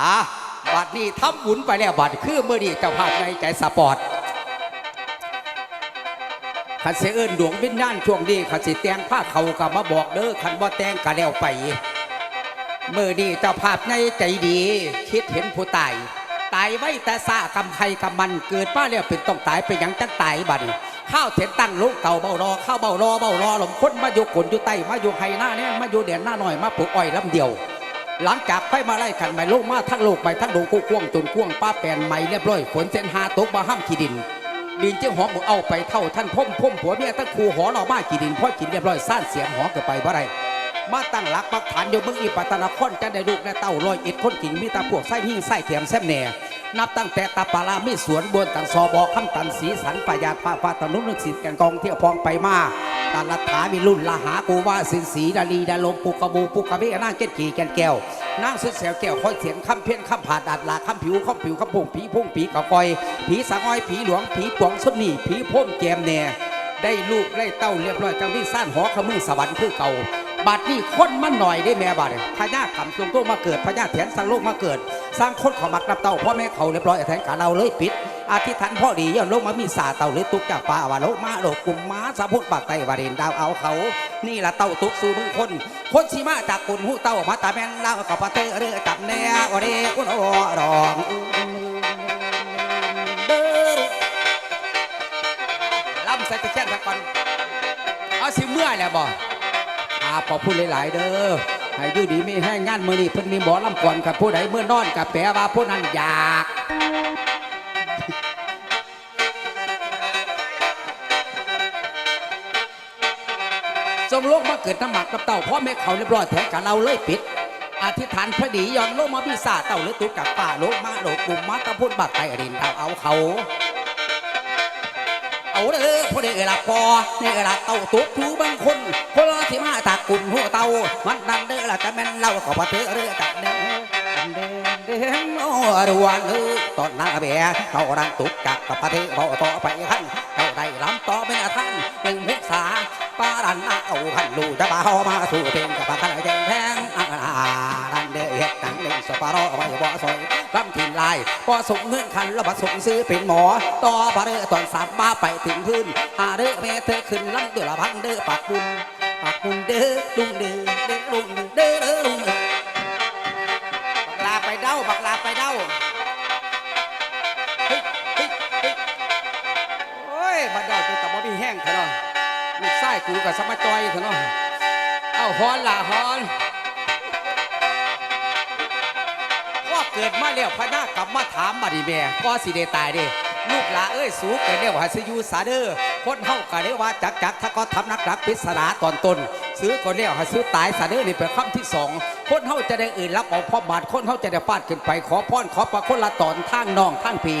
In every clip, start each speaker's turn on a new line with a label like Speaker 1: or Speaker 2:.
Speaker 1: อะบัดนี้ทำบุญไปแล้วบัดคือเมื่อดีเจ้าภาพในใจสปอร์ตขันเสยเอิญดวงวิญญาณช่วงนี้ขันสิแตงผ้าเขากับมาบอกเด้อขันบ่แตงกะแล้วไปเมื่อดีเจ้าภาพในใจดี คิดเห็นผู้ตายตายไว้แต่ซากำไพกำมันเกิดมาแล้วเป็นต้องตายไปยังจังตายบัดนี้ ข้าวเถนตั้งลูกเต่าเบารอข้าวเบารอเบารอหลมคนมาอยู่กลนอยู่ใต้มาอยู่ไฮหน้าเนี่ยมาอยู่เด่นหน้าหน่อยมาปลูกอ้อยลำเดียว หลังจากไฟมาไล่ขันใหม่ลูกมาทั้งลูกใหม่ทั้งดงกู้กวงจนกวงป้าแปนใหม่เรียบร้อยฝนเส้นหาตกมาห้ามขีดินดินเจ้าหอมมึงเอาไปเท่าท่านพ่มพ่มผัวเมียตั้งครูหอเรามากี่ดินพ่อกินเรียบร้อยซ่านเสียงหอเกิดไปบ่ไรมาตั้งหลักปักฐานอยู่เมืองอีปัตตนครจะได้ลูกและเต้าลอยอิดคนกิ่งมีตาพวกไส้หิ่งไส้เทียมแซมแหน่ นับตั้งแต่ตาปารามีสวนบนตังซอบอคำตันสีสันปยาดฟ้าฟ้าตนุนึกสิทธิ์แกงกองเที่ยวพองไปมาตาลัทธามีรุ่นละหากูว่าสินสีดาลีดาลมปุกกะบูปุกกะเบนางเกตกี่แกนแก้วนางสุดแสวแก้วคอยเสียงคำเพี้ยนคำผาดาดลาคำผิวคำผิวคำพงผีพุ่งผีกะกอย ผีสางอ้อยผีหลวงผีปวงสุดนี่ผีพ่มแกมแน่ได้ลูกได้เต้าเรียบร้อยจังที่สั้นหอขมือสวรรค์คือเก่า บัดนี้คนมันหน่อยได้แม่บัดเนี่ยพญากำตรงตัวมาเกิดพญาแถนสร้างโลกมาเกิด สร้างคนเขามักนับเต้าพ่อแม่เขาเรียบร้อยแทนกาเราเลยปิดอาทิตย์ทันพ่อดีย้อนโลงมามีสาเต่าเลยตุกจากป่าวาโลกมาโลกกุมม้าสาพุทธปากไตวาเรนดาวเอาเขา นี่ละเต้าตุกสู่มึงคน คนสีมาจากกุนหูเต้ามาตาแม่นเล่ากับปะเตอเรือจับแนวเรกุนโอรองลำใส่ตะแคงสักก่อนเอาสิเมื่อยแล้วบ่ อาพอพูดหลาย ๆ เด้อให้อยู่ดีไม่ให้งานมือนี่เพิ่นมีหมอลำก่อนกับผู้ใดเมื่อนอนกับแปลว่าผู้นั้นอยากสมโลกมาเกิดน้ำหมักกับเต่าพ่อแม่เขาเรียบร้อยแทนกับเราเลยปิดอธิษฐานพระดีย้อนโลกมาพิซาเต่าหรือตุกกับป่าโลกมาโลกกลุ่มมาตะพูดบักไตอรินเอาเอาเขา เอาเด้อผู้ใดเอลักอในเอลักเต่าตุกทูบางคนคนละที่มาจากกลุ่มหัวเต่ามันดันเด้อละจะแม่นเล่าขอพระเถอเรือจักเด้อเด้อเด้อโอ้รวนเออตอนนั้นเบียเต่าดังตุกจักกับพระเถอบ่ต่อไปขั้นเต่าได้ลำต่อเป็นท่านหนึ่งมุกษาปาดันเอาขันลูจะบ่าวมาสู่เต็งกับพระขันแจงแทงอ่า เด้อเฮ็ดดังเล่งสปาร์ไว้บ่ซอยลำทินลายพอส่งเงินคันแล้วมาส่งซื้อเป็นหมอ ต่อพระเรือตอนสามมาไปถึงพื้นหาเด้อแม่เธอขึ้นลำเดือละพังเด้อปากบุญปากบุญเด้อลุงเด้อเด้อลุงเด้อเด้อลุงเด้อบักลาไปเด้าบักลาไปเด้าเฮ้ยเฮ้ยเฮ้ยโอ้ยมาเด้าไปกับบ่มีแห้งเถอะเนาะลูกไส้กูกับสมาจอยเถอะเนาะเอาฮอนล่ะฮอน กิดมาแล้วพระนากลับมาถามมาดิแม่ก็สิได้ตายเด้ลูกหลาเอ้ยสูงเกินเรียว่าสิยูสาเดอร์คนเฮาก็เรียว่าจักจักถ้าก็ทำนักรักปริศนาตอนต้นซื้อก็เรียวาซื้อตายสาเดอร์นี่เป็นคำที่สองคนเฮาจะได้อื่นรับเอาพ่อบาทคนเฮาจะได้ฟาดขึ้นไปขอพรขอประคนละตอนทางน้องทางพี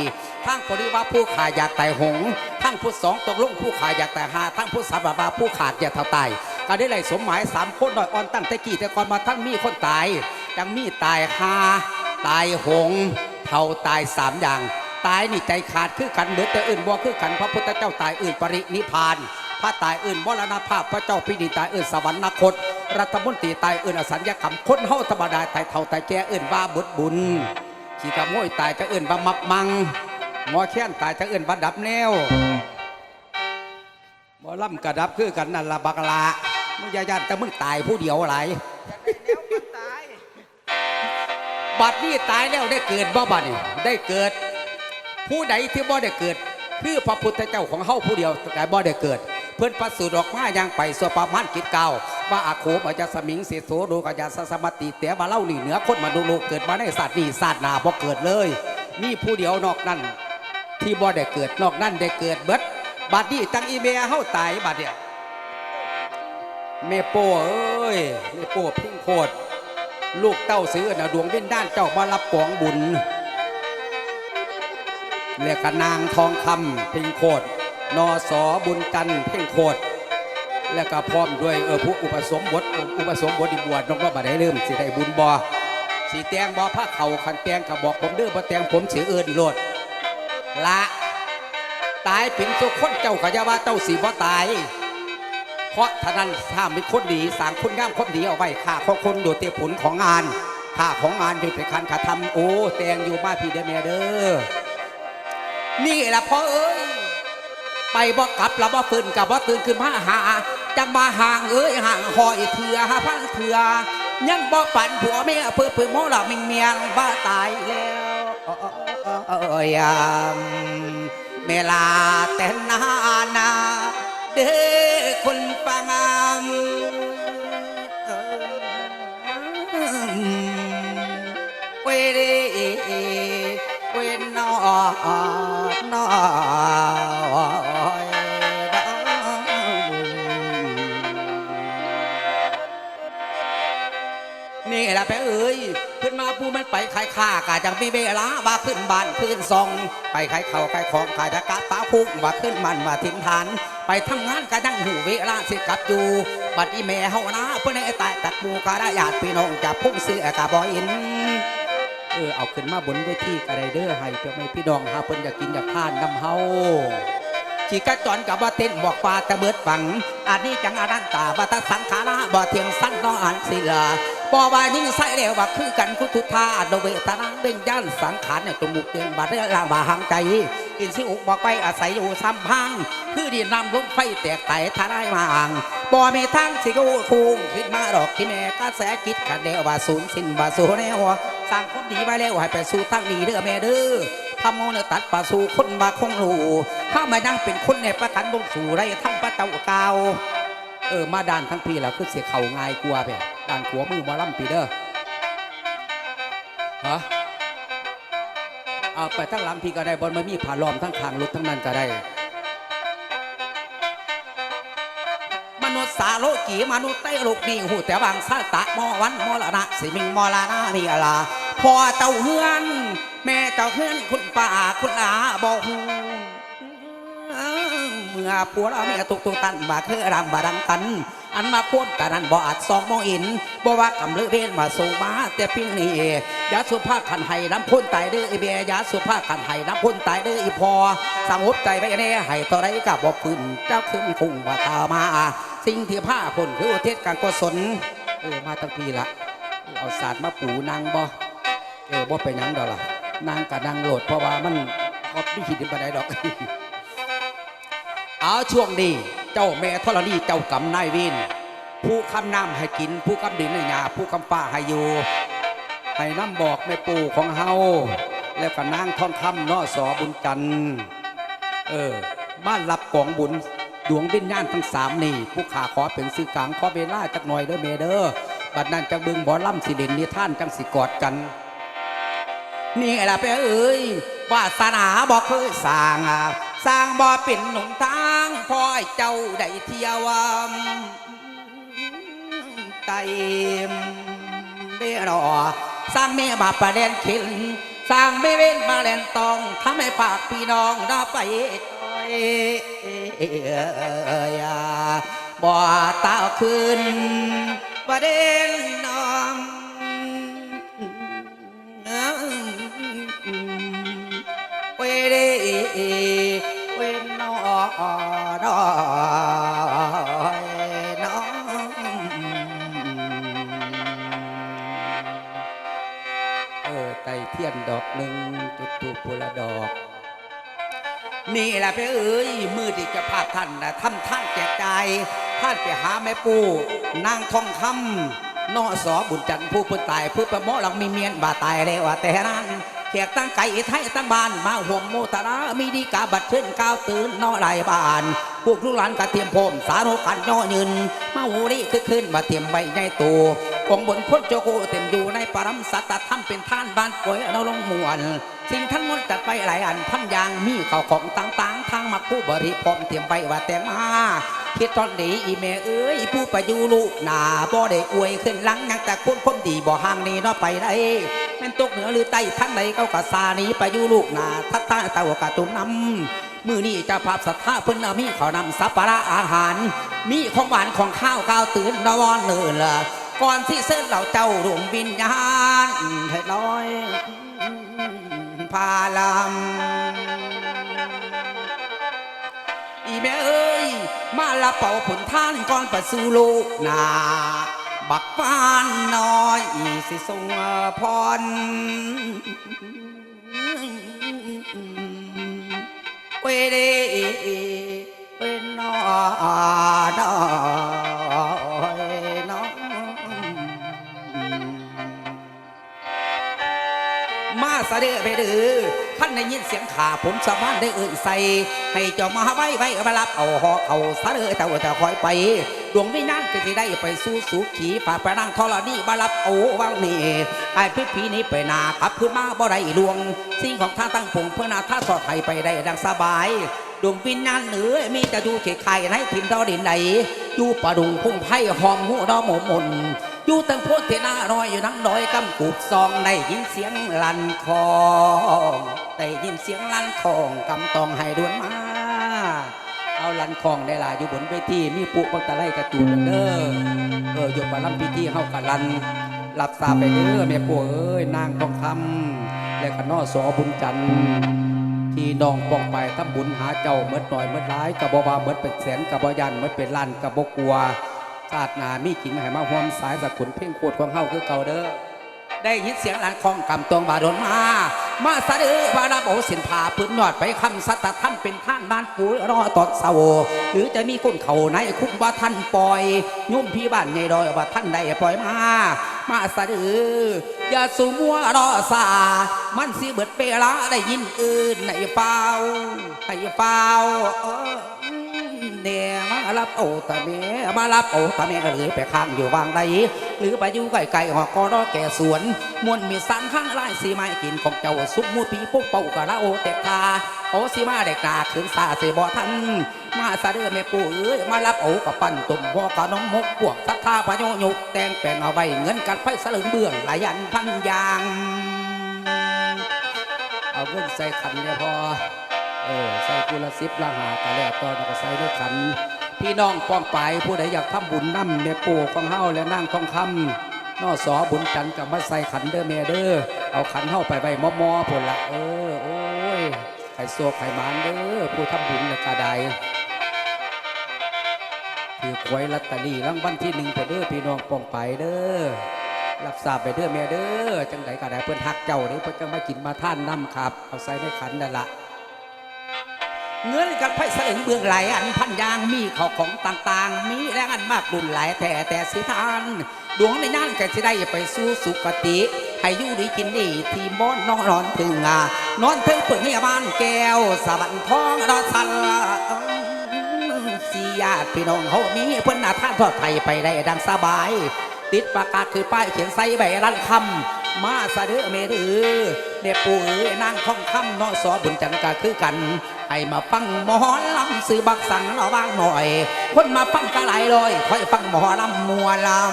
Speaker 1: ทางปริวาผู้ขาอยากตายหงทางผู้สองตกลงผู้ขาอยากแต่หาทางผู้สามบาผู้ขาดอย่าเท่าตายก็ได้เลสมหมายสามคนหน่อยอ่อนตั้งแต่กี่แต่ก่อนมาทั้งมีคนตายยังมีตายหา ตายหงเท่าตายสามอย่าง ตายนี่ใจขาดคือกันเบิดแต่อื่นบ่คือกันพระพุทธเจ้าตายอื่นปรินิพาน พระตายอื่นมรณภาพพระเจ้าพินิตายอื่นสวรรคต รัฐมนตรีตายอื่นอสัญญกรรมคนเฮาธรรมดาตายเท่าตายแก่อื่นว่าบุญบุญขี้กระโมยตายจะอื่นว่ามักมังหมอแค้นตายจะอื่นว่าดับแนวหมอล่ำกระดับคือกันนั่นละบักละมึงอย่ายาแต่มึงตายผู้เดียวหลาย บัดนี้ตายแล้วได้เกิดบ่บัดนี่ได้เกิด ผู้ใดที่บ่ได้เกิด คือพระพุทธเจ้าของเฮาผู้เดียวแต่บ่ได้เกิด เพื่อนประสูติออกมาอย่างไปสวประมาณกิจเก่าว่าอาโคมอาจจะสมิงเสโสโดกอาจจะสสมติเตะมาเล่านี่เหนือคนมาดูโลกเกิดมาในศาสตร์นี่ศาสตร์นาบ่เกิดเลย มีผู้เดียวนอกนั้นที่บ่ได้เกิดนอกนั้นได้เกิดเบิดบัดนี้จังอีเมียเฮาตายบัดเนี่ยเมโป้เอ้ยเมโป้พิงโคตร ลูกเต้าซื้อนะดวงวิญญาณเจ้ามารับกองบุญเรียกนางทองคำเพ่งโคดนอสอบุญจันเพ่งโคดแล้วก็พร้อมด้วยเออผู้อุปสมบทอุปสมบทอีบวชน้องก็บ่ได้เริ่มสิได้บุญบอสีแตงบอพระเขาขันแตงกับบอกผมเด้อบ่แตงผมเสียเอินโลดละ ตายเป็นสุคนเจ้าก็จะว่าเจ้าสีบ่ตาย ราะท่านั้นถ้ามีคนดีสร้างคนงามคนดีเอาไว้ค่าของคนโดดเตผลของงานค่าของงานเป็นไปคันขาทำโอ้แตงอยู่มาพี่เด้อแม่เด้อนี่แหละพ่อเอ้ยไปบ่กลับแล้วบ่ฟื้นกับบ่ตื่นขึ้นมาหาจังมาห่างเอ้ยห่างหอยเถื่อหาพังเถื่อยังบ่ปั่นผัวแม่เพื่อเพื่อหมอหลับมิงเมียงบ้าตายแล้วเอ้ยามเมลาแต่นา ไปขายข้ากาจังมีเวลาว่าขึ้นบ้านขึ้นซอง ไปขายเขาขายของขายตะกะป้าพุ่งว่าขึ้นมันว่าทิ้งฐาน ไปทำงานก็ยังหูเวลาสิกลับอยู่บัดอีแม่เฮานะเพื่อนไอ้ตายตักมูก็ได้ญาติพี่น้องจะพุ่งซื้อกะบออินเออเอาขึ้นมาบนเวทีกระไดเด้อให้เพื่อไม่พี่น้องหาเพิ่นอยากกินอยากทานน้ำเฮาขี่กระจรกับว่าเต้นบอกปลาตะเบิดฝังอันนี้จังอารันตาบัตสังขาราบ่เทียงสั้นน้องอันศิลา บ่ว่ายิ่งใส่แล้วว่าคือกันคุทุธาโดเวตนาเบ่งย่านสังขารเนี่ยจมูกเตียงบาดเรื่องลาบาหางใจอินสิอุกบอกไปอาศัยอยู่ซ้ำพังคือดินนำลมไฟแตกไตทลายมาอ่างบ่มีทางสิกูคุงขึ้นมาดอกที่แม่กระแสกิดขัดเดียวว่าศูนย์สิ้นว่าสูแนวสร้างคนดีไว้แล้วให้ไปสู่ทางนี้เด้อแม่เด้อทำโมเนตัดป่าสู่คนมาคงรูข้ามานั่งเป็นคนในประกันบงสู่ไรทั้งประเตาเกาเออมาด่านทั้งพี่แล้วคือเสียเข่าง่ายกลัวไป ด่านขัวมือหมาล่ำปีเด้อฮะเอาไปทั้งหลังพี่ก็ได้บอลมามีผ่าล้อมทั้งขางรถทั้งนั้นก็ได้ มนุษย์สาโลกีมนุษย์ใต้โลกนี่หูแต่บางซาตะมอวันมอละนะสิมิงมอลานานี่อะไรพอเต่าเฮือน แม่เต่าเฮือนคุณป้าคุณอาบอกหูเมื่อผัวเราแม่ตุกตุกตันมาคือรังบาดังกัน อันมาโค่นกันนั้นบ่อาจสองมองอินบ่ว่ากำเลือเวนมาส่งมาแต่เพียงนี้ยาสุภาพขันไห้น้ำพ่นตายเด้อไอเบียยาสุภาพขันไห้น้ำพ่นตายเด้ออีพอสงบใจไว้แน่ให้ต่อไรกับบอกขึ้นเจ้าขึ้นคงว่าตามา สิ่งที่ผ้าคนคือเทศการกุศลเออมาตั้งปีละเอาศาสตร์มาปูนางบ่เออบ่ไปยังดอกล่ะนางกับนางโหลดเพราะว่ามันก็ไม่คิดถึงปานใดดอก เอาช่วงนี้ เจ้าแม่ธรณีเจ้ากำนายวินผู้คำน้ำให้กิน ผู้คำดินให้ยาผู้คำฟ้าให้อยู่ให้น้ำบอกแม่ปู่ของเฮาแล้วก็นางท่องคำเนอสอบุญจันทร์เออบ้านรับกองบุญดวงวิญญาณทั้งสามนี่ ผู้ขาขอเป็นสื่อกลางขอเวลาจักหน่อยเด้อเมเด้อบัดนั้นจังบึงบ่อล่ำสิเด่นนิท่านจังสิกอดกัน นี่แหละไปเอ้ยวาสนาบอกเคยสางอะ สร้างบ่เป็นหนุนทางพอเจ้าได้เที่ยวมไตมเบรอสร้างแม่บาปประเด็นขินสร้างไม่เว้นมาแลนตองทำให้ปากพี่น้องได้ไปจอยบ่อตาขึ้นประเด็นน้อง อกหนึ่งจุดตูปุระดอก นี่แหละพี่เอ้ยมือที่จะพาท่านนะทำท่านแจกจ่ายท่านไปหาแม่ปู่นางทองคำนอสอบุญจันทร์ผู้เพิ่นตายผู้ประมอหลังมีเมียนบาตายแล้วว่าแต่นั้นแขกตั้งไก่ไทยตั้งบ้านมาห่วงโมตรามีดีกาบัดเชิญก้าวตื่นนอไหลายบ้านพวกลูกหลานกระเทียมพรมสารุกันย่อยืนมาหูรีคือขึ้นมาเทียมใบใหญ่โต องบนพ้นโจโกเต็มอยู่ในปรมสัตตธรรมเป็นท่านบ้านป่วยเราลงมวน สิ่งทั้งหมดจัดไปหลายอันพันยางมีข้าวของต่างๆ ทางมักผู้บริพรมเตรียมไปว่าแต่มาคิดตอนนี้อีเมเอ้ยผู้ประยุลูกหนาบ่ได้อวยขึ้นหลังยังแต่คนคนดีบ่ห่างนี้เนาะไปได้แม่นตกเหนือหรือใต้ทั้งใดเขากะสานีประยุลูกหนาทัตตาต่ากะตุมน้ำมือนี้จะภาพศรัทธาเพิ่นมีข้าวนำสัปปะระอาหาร มีของหวานของข้าวก้าวตื่นนอนเนินละ ก่อนที่เส้นเหล่าเจ้าดวงวิญญาณให้ลอยพาลำแม่เอ้ย มาละเป่าผลท่านก่อนประสูลูกนาบักฟานน้อยสิทรงพรเวเดเวนนอดอ เดือไปดือท่านได้ยินเสียงขาผมสามารถได้เอ่ยใส่ให้เจ้ามาไว้ไว้มารับเอาหอเอาสะเดือแต่ว่าจะคอยไปดวงวิญญาณจะได้ไปสู่สุขีฝ่ากไปนั่งทรณีมารับเอาวางนี่ไอ้พิพีนี้ไปนาขับขึ้นมาบ่ได้ลวง สิ่งของท่าตั้งผงเพื่อนาท่าสอดไทยไปได้ดังสบายดวงวิญญาณเหนือมีแต่ดูเขไข่ในถิ่นดอดินไหนอยู่ประดุงพุ่งไพ่หอมหัวดอหมมน อยู่ตั้งโพดเทนาน้อยอยู่นั่งน้อยกำกูบซองได้ยินเสียงลั่นคองได้ยินเสียงลั่นคองกำตองให้ดวนมา เอาลันคองได้ล่ะอยู่บนเวทีมีปุบักตะไลกระจูนเด้อเอออยู่ประลำพิธีเฮากะลันหลับตาไปเด้อแม่ปู่เอ้ยนางทองคำและขนอสอบุญจันทร์ที่น้องปองไปทำบุญหาเจ้าเมื่อหน่อยเมื่อร้ายกับบ่ว่าเมื่อเป็นแสนกับบ่ยันเมื่อเป็นล้านกับบ่กลัว ชาติหนามีกิ่งให้มาห่วมสายสกุลเพ่งโคตรของเฮาคือเก่าเด้อได้ยินเสียงหลานคองกำตวงบาดนมา มาสะดือวาราโบสินผาพื้นยอดไปคำสัตท่านเป็นท่านบ้านปุ๋ยรอตอดเสาหรือจะมีคนเขาในคุกว่าท่านปล่อย ยุ่มพี่บ้านใหญ่ดอยว่าท่านได้ปล่อยมา มาสะดืออย่าสูมัวรอสา มันสิเบิดเวลาได้ยินอื่นในเฝ้าให้เฝ้า เนี่ยมารับโอตาเมมารับโอตาเมก็เลยไปข้างอยู่วางใดหรือไปอยู่ไกลๆหอกกอรอแก่สวนมวนมีสังข้างไล่สีไม้กินของเจ้าซุปมูปีพวกเป่ากะละโอเตกาโอสีมาเด็กนาขึ้นสาเสบอทันมาสะเดือแม่ปู่เอ้ยมารับโอกับปั้นตุ่มพ่อกะน้องมกพวกทักทาพะโยยุกแต่งแปลงเอาไว้เงินกัดไฟสลึงเบื้องหลายันพันยางเอาเงินใส่ขันเนี่ยพอ เออใส่กุละสิบละหากะแล้วตอนนก็ใส่ด้วยขัน พี่น้องป้องไปผู้ใดอยากทำบุญน้ำแม่ปู่ของเฮาและนั่งทองคำนอสอบุญจันทร์กับมาใส่ขันเด้อแม่เด้อเอาขันเฮาไปไว้มอมอๆพุ่นละเออโอ้ยไข่โซกไข่มานเด้อผู้ทำบุญละกระไดถือควยลอตเตอรี่รางวัลที่หนึ่งเด้อพี่น้องป้องไปเด้อรับทราบไปเด้อแม่เด้อจังไดก็ได้เพิ่อนฮักเจ้าเด้เพิ่อนจะมากินมาท่านน้ำครับ เอาใส่ในขันนั่นละ เงินกับไผ่เสลึงเบื้องไหลอันพันยางมีข้าวของต่างๆ มีแรงอันมากดุนหลายแต่แต่สิทาน ดวงในนั่นก็จะได้ไปสู่สุคติให้อยู่ดีกินดีที่บ้อนนอนนอนถึงอะนอนถึงเปิดให้บ้านแก้วสวรรค์ทองรอสันสีญาติพี่น้องเขามีเพิ่นหน้าท่านทอดไทยไปได้ดังสบาย ติดประกาศคือป้ายเขียนใส่ใบรันคำมาสะเดือเมดือเด็กปู่เอ๋ยนางท่องคำนาะสอบุญจันทร์ก็คือกัน ให้มาฟังหมอลำซื้อบักสังเนาะบ้างหน่อย คนมาฟังก็หลายร้อยคอยฟังหมอลำมัวลำ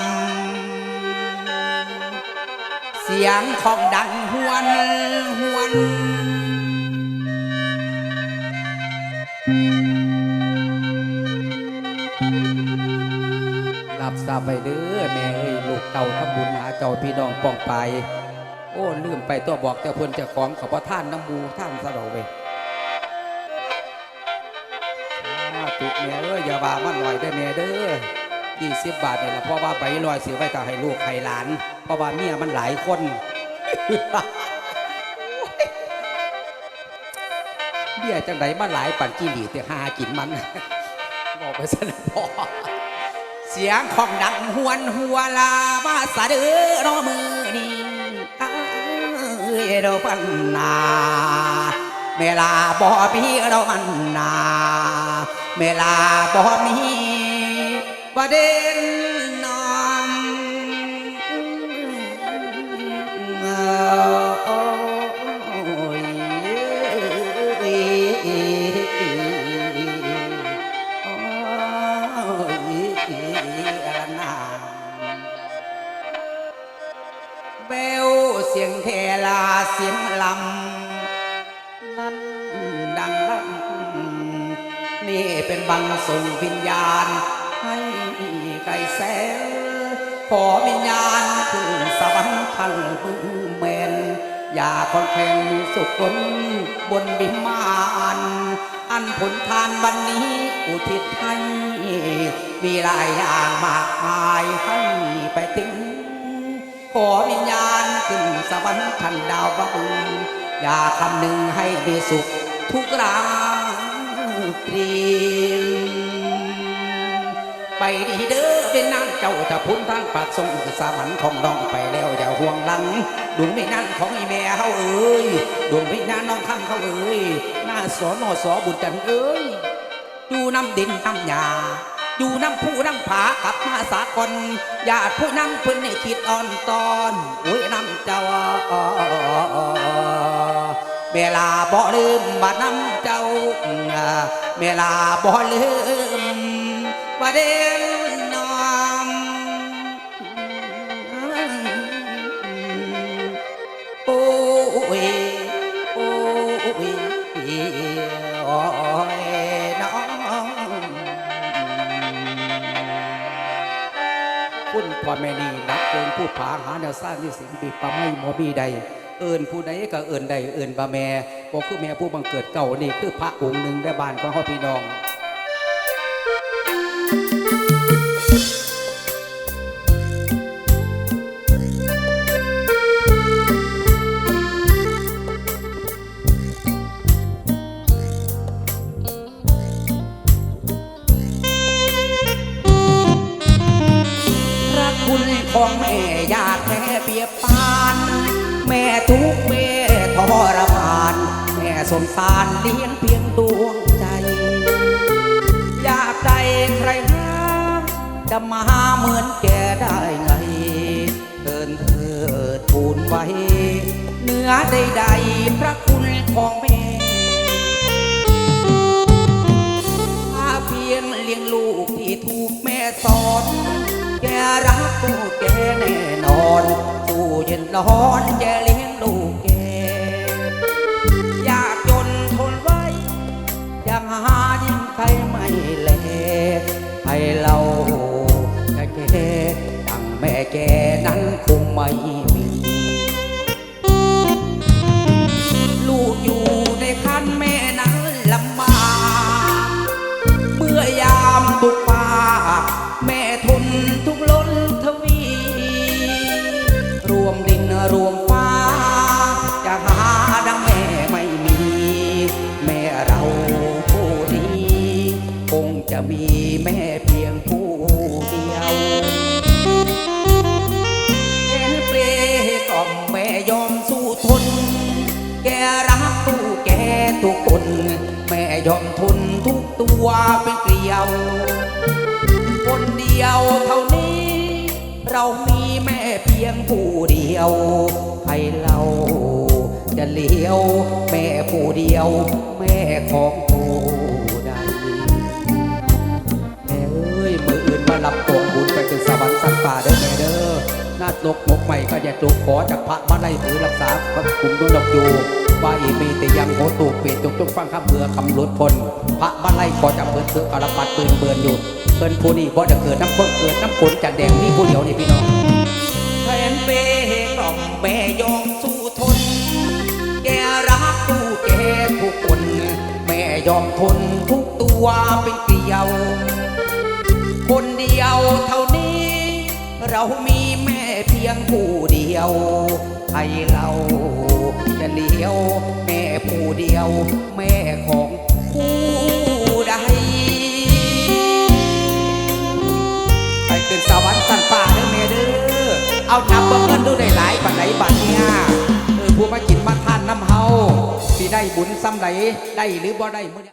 Speaker 1: เสียงของดังหวนหวนรับทราบไปเด้อแม่เอ้ยลูกเต่าทำบุญหาเจ้าพี่น้องป้องไป โอ้ลืมไปตัวบอกแต่เพิ่นเจะของขาพระท่านน้ำมูท่านสะดอกเว้ ตุแม่เอ้ยอย่าว่ามันหน่อยได้อแม่เด้อยี่สิบบาทเนี่ละเพราะว่าใบลอยเสียไว้ต่ให้ลูกให้หลาน เพราะว่าเมียมันหลายคนเบี้ยจังไดมาหลายปันจีหลีแต่หากินมันบอกไปซะแล้วพอเสียงของดังหวนหัวลามาสะเดือรอมือนี่อ้ายเราปันนาเวลาบ่มีเรามันนา เมลาบ่มีประเด็นนอม มีหลายอย่างมากมายให้ไปถึงขอวิญญาณขึ้นสวรรค์ทันดาวบบุญอย่าคำหนึ่งให้มีสุขทุกรางเปลี่ยนไปดีเด้อเป็นนางเจ้าจะพ้นทางปากทรงสามันของน้องไปแล้วอย่าห่วงหลัง ดวงไม่นั่นของอีแม่เขาเอ้ยดวงไม่นั่นน้องคำเขาเอ้ยหน้าสอนอสอบุญจันทร์เอ้ยอยู่น้ำดินน้ำยา อยู่น้ำผู้น้ำผากับมาสากลญาติผู้นั่งเพิ่นในคิดอ่อนตอนโอ้ยน้ำเจ้าเวลาบ่ลืมบาดน้ำเจ้าเวลาบ่ลืมประเดน พ่อแม่นี่นักเกินผู้ผาหาแนวสร้างที่สิ่งบีปะไม่หมอบีใด เอิญผู้ใดก็เอิญใดเอิญบาแม่บอกคือแม่ผู้บังเกิดเก่านี่คือพระองค์หนึ่งได้บ้านของพ่อพี่น้อง ของแม่อยากแค่เปียบปาน แม่ทุกข์แม่ทรมาน แม่สงสารเลี้ยงเพียงดวงใจ อยากได้ใครหาจะมาเหมือนแกได้ไงเอินเถิดทูลไว้ เนื้อใดๆพระคุณของแม่ถ้าเพียงเลี้ยงลูกที่ถูกแม่สอน รักลูแกแน่นอนสู้เย็นร้อนจะเลี้ยงลูกแกอยากจนทนไว้ยังหายิ่งใครไม่เลให้เราแต่แกตั้งแม่แกนั้นคงไม่ เรามีแม่เพียงผู้เดียวให้เราจะเลี้ยว แม่ผู้เดียว แม่ของผู้ใดแม่เอ้ยมืออื่นมารับกองบุญไปถึงสวรรค์สันป่าเด้อแม่เด้อน้าตกมกใหม่ก็จะจุกขอจากพระมาไล่ผือรักษาพระคุมดุลกอยู่ว่าอีมีแต่ยังโหตูเปลี่ยนจงจงฟังคำเบื่อคำลุดพลพระมาไล่ขอจากเพื่อเถือกระปัดปืนเบือนอยู่ เพิ่นผู้นี้บ่จะเกิดน้ำคนเกิดน้ำฝนจันแดงนี่ผู้เดียวนี่พี่น้องแทนเปกล่อมแม่ยอมสู้ทน แกรักตู้แกทุกคน แม่ยอมทนทุกตัวเป็นเกลียว คนเดียวเท่านี้ เรามีแม่เพียงผู้เดียวให้เราจะเลี้ยว แม่ผู้เดียว แม่ของผู้ใด เอานับเบิ่งเงินดูได้หลายปัดไหนบัดเนี่ยเออผู้มากินมาทานน้ำเฮาสิได้บุญซ้ำไหนได้หรือบ่ได้มื้อ